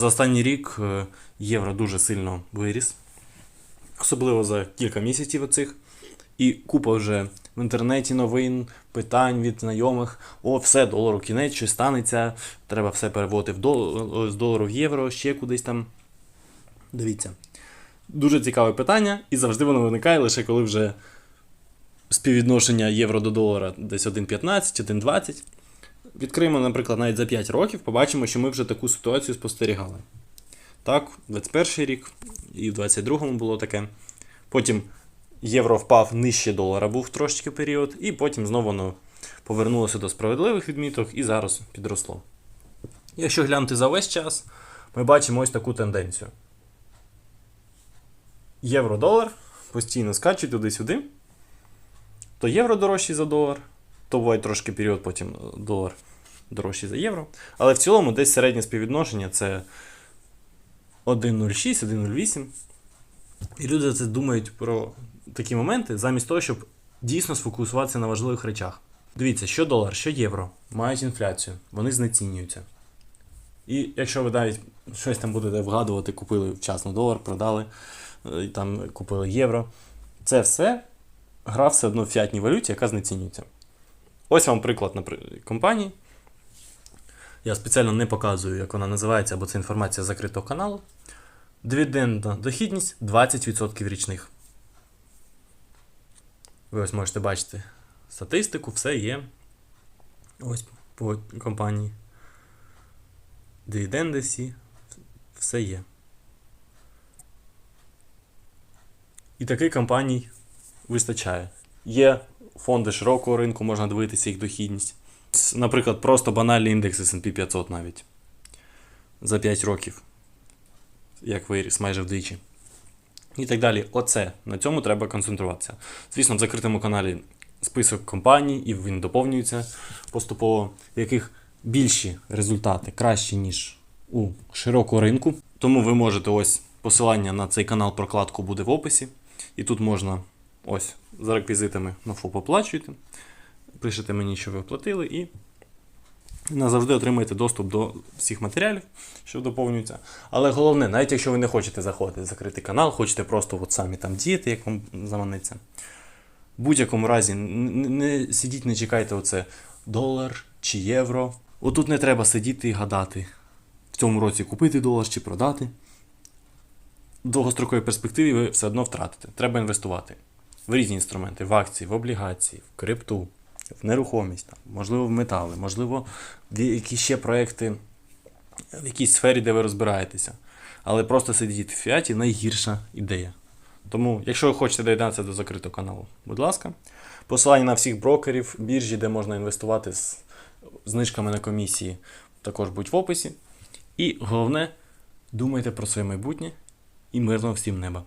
За останній рік е, євро дуже сильно виріс, особливо за кілька місяців оцих. І купа вже в інтернеті новин, питань від знайомих. О, все, долару кінець, щось станеться, треба все переводити в дол... з долару в євро, ще кудись там. Дивіться. Дуже цікаве питання, і завжди воно виникає лише коли вже співвідношення євро до долара десь 1,15, 1,20. Відкриємо, наприклад, навіть за 5 років, побачимо, що ми вже таку ситуацію спостерігали. Так, 21 рік і в 22-му було таке. Потім євро впав нижче долара, був трошечки період, і потім знову воно повернулося до справедливих відміток і зараз підросло. Якщо глянути за весь час, ми бачимо ось таку тенденцію. Євро-долар постійно скаче туди-сюди. То євро дорожчий за долар, то буває трошки період, потім долар дорожчий за євро. Але в цілому десь середнє співвідношення це 1,06, 1,08. І люди це думають про такі моменти, замість того, щоб дійсно сфокусуватися на важливих речах. Дивіться, що долар, що євро мають інфляцію, вони знецінюються. І якщо ви навіть щось там будете вгадувати, купили вчасно долар, продали, е, там купили євро, це все гра все одно в фіатній валюті, яка знецінюється. Ось вам приклад компанії. Я спеціально не показую, як вона називається, бо це інформація закритого каналу. Дивідендна дохідність 20% річних. Ви ось можете бачити статистику, все є. Ось по компанії. Дивіденди всі, все є. І таких компаній вистачає. Є фонди широкого ринку, можна дивитися їх дохідність. Наприклад, просто банальний індекс SP 500 навіть. За 5 років. Як виріс майже вдвічі. І так далі. Оце. На цьому треба концентруватися. Звісно, в закритому каналі список компаній, і він доповнюється поступово, в яких більші результати кращі, ніж у широкого ринку. Тому ви можете ось посилання на цей канал прокладку буде в описі. І тут можна ось за реквізитами на ФОП оплачуєте. Пишете мені, що ви оплатили, і назавжди отримаєте доступ до всіх матеріалів, що доповнюються. Але головне, навіть якщо ви не хочете заходити закритий канал, хочете просто от самі там діяти, як вам заманеться. В будь-якому разі не сидіть, не чекайте оце долар чи євро. Отут не треба сидіти і гадати. В цьому році купити долар чи продати. В довгостроковій перспективі ви все одно втратите. Треба інвестувати в різні інструменти, в акції, в облігації, в крипту, в нерухомість, можливо, в метали, можливо, в якісь ще проекти в якійсь сфері, де ви розбираєтеся. Але просто сидіти в фіаті найгірша ідея. Тому, якщо ви хочете доєднатися до закритого каналу, будь ласка. Посилання на всіх брокерів, біржі, де можна інвестувати з знижками на комісії, також будуть в описі. І головне, думайте про своє майбутнє і мирного всім неба.